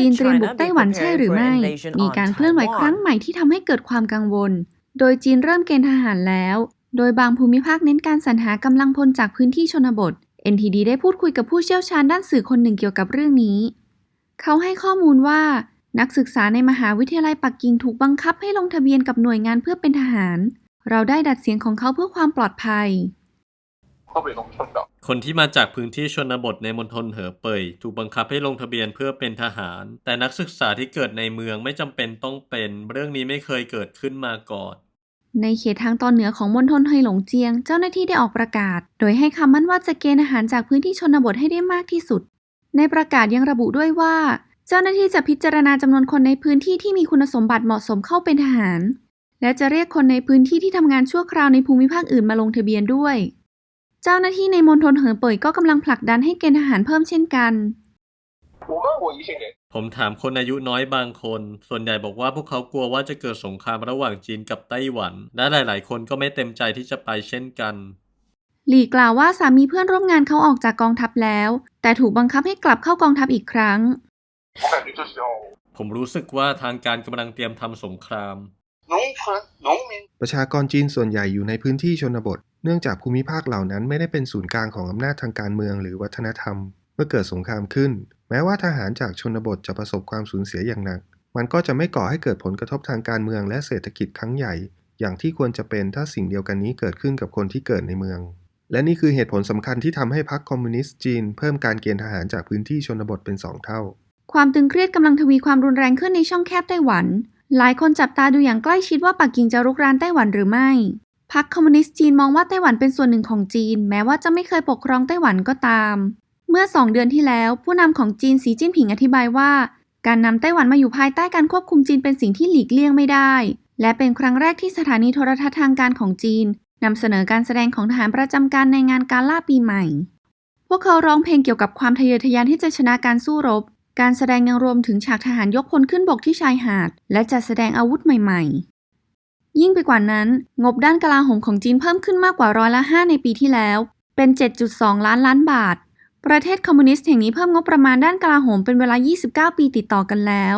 จีนเตรียมบุกไต้หวันใช่หรือไม่ มีการเคลื่อนไหวครั้งใหม่ที่ทำให้เกิดความกังวล โดยจีนเริ่มเกณฑ์ทหารแล้ว โดยบางภูมิภาคเน้นการสรรหากำลังพลจากพื้นที่ชนบท NTD ได้พูดคุยกับผู้เชี่ยวชาญด้านสื่อคนหนึ่งเกี่ยวกับเรื่องนี้ เขาให้ข้อมูลว่า นักศึกษาในมหาวิทยาลัยปักกิ่งถูกบังคับให้ลงทะเบียนกับหน่วยงานเพื่อเป็นทหาร เราได้ดัดเสียงของเขาเพื่อความปลอดภัย คนที่มาจากพื้นที่ชนบทในมณฑลเหอเป่ยถูกบังคับให้ลงทะเบียนเพื่อเป็นทหาร แต่นักศึกษาที่เกิดในเมืองไม่จำเป็นต้องเป็น เรื่องนี้ไม่เคยเกิดขึ้นมาก่อนในเขตทางตอนเหนือของมณฑลเฮหลงเจียง เจ้าหน้าที่ได้ออกประกาศ โดยให้คำมั่นว่าจะเกณฑ์อาหารจากพื้นที่ชนบทให้ได้มากที่สุด ในประกาศยังระบุด้วยว่า เจ้าหน้าที่จะพิจารณาจำนวนคนในพื้นที่ที่มีคุณสมบัติเหมาะสมเข้าเป็นทหาร และจะเรียกคนในพื้นที่ที่ทำงานชั่วคราวในภูมิภาคอื่นมาลงทะเบียนด้วย เจ้าหน้าที่ในมณฑลเหอเป่ยก็กำลังผลักดันให้เกณฑ์ทหารเพิ่มเช่นกันผมถามคนอายุน้อยบางคน ส่วนใหญ่บอกว่าพวกเขากลัวว่าจะเกิดสงครามระหว่างจีนกับไต้หวัน และหลาย ๆ คนก็ไม่เต็มใจที่จะไปเช่นกัน หลี่กล่าวว่าสามีเพื่อนร่วมงานเขาออกจากกองทัพแล้ว แต่ถูกบังคับให้กลับเข้ากองทัพอีกครั้ง ผมรู้สึกว่าทางการกำลังเตรียมทำสงคราม ประชากรจีนส่วนใหญ่อยู่ในพื้นที่ชนบท เนื่องจากภูมิภาคเหล่านั้นไม่ได้เป็นศูนย์กลางของอำนาจทางการเมืองหรือวัฒนธรรม เมื่อเกิดสงครามขึ้น แม้ว่าทหารจากชนบทจะประสบความสูญเสียอย่างหนัก มันก็จะไม่ก่อให้เกิดผลกระทบทางการเมืองและเศรษฐกิจครั้งใหญ่ อย่างที่ควรจะเป็นถ้าสิ่งเดียวกันนี้เกิดขึ้นกับคนที่เกิดในเมือง และนี่คือเหตุผลสำคัญที่ทำให้พรรคคอมมิวนิสต์จีน เพิ่มการเกณฑ์ทหารจากพื้นที่ชนบทเป็นสองเท่า ความตึงเครียดกำลังทวีความรุนแรงขึ้นในช่องแคบไต้หวัน หลายคนจับตาดูอย่างใกล้ชิดว่าปักกิ่งจะรุกรานไต้หวันหรือไม่ พรรคคอมมิวนิสต์จีนมองว่าไต้หวันเป็นส่วนหนึ่งของจีน แม้ว่าจะไม่เคยปกครองไต้หวันก็ตาม เมื่อสองเดือนที่แล้ว ผู้นำของจีนสีจิ้นผิงอธิบายว่า การนำไต้หวันมาอยู่ภายใต้การควบคุมจีนเป็นสิ่งที่หลีกเลี่ยงไม่ได้ และเป็นครั้งแรกที่สถานีโทรทัศน์ทางการของจีนนำเสนอการแสดงของทหารประจำการในงานกาล่าปีใหม่ พวกเขาร้องเพลงเกี่ยวกับความทะเยอทะยานที่จะชนะการสู้รบ การแสดงยังรวมถึงฉากทหารยกพลขึ้นบกที่ชายหาด และจัดแสดงอาวุธใหม่ๆ ยิ่งไปกว่านั้น งบด้านกลาโหมของจีนเพิ่มขึ้นมากกว่าร้อยละ 5 ในปีที่แล้ว เป็น 7.2 ล้านล้านบาท ประเทศคอมมิวนิสต์แห่งนี้เพิ่มงบประมาณด้านกลาโหมเป็นเวลา 29 ปีติดต่อกันแล้ว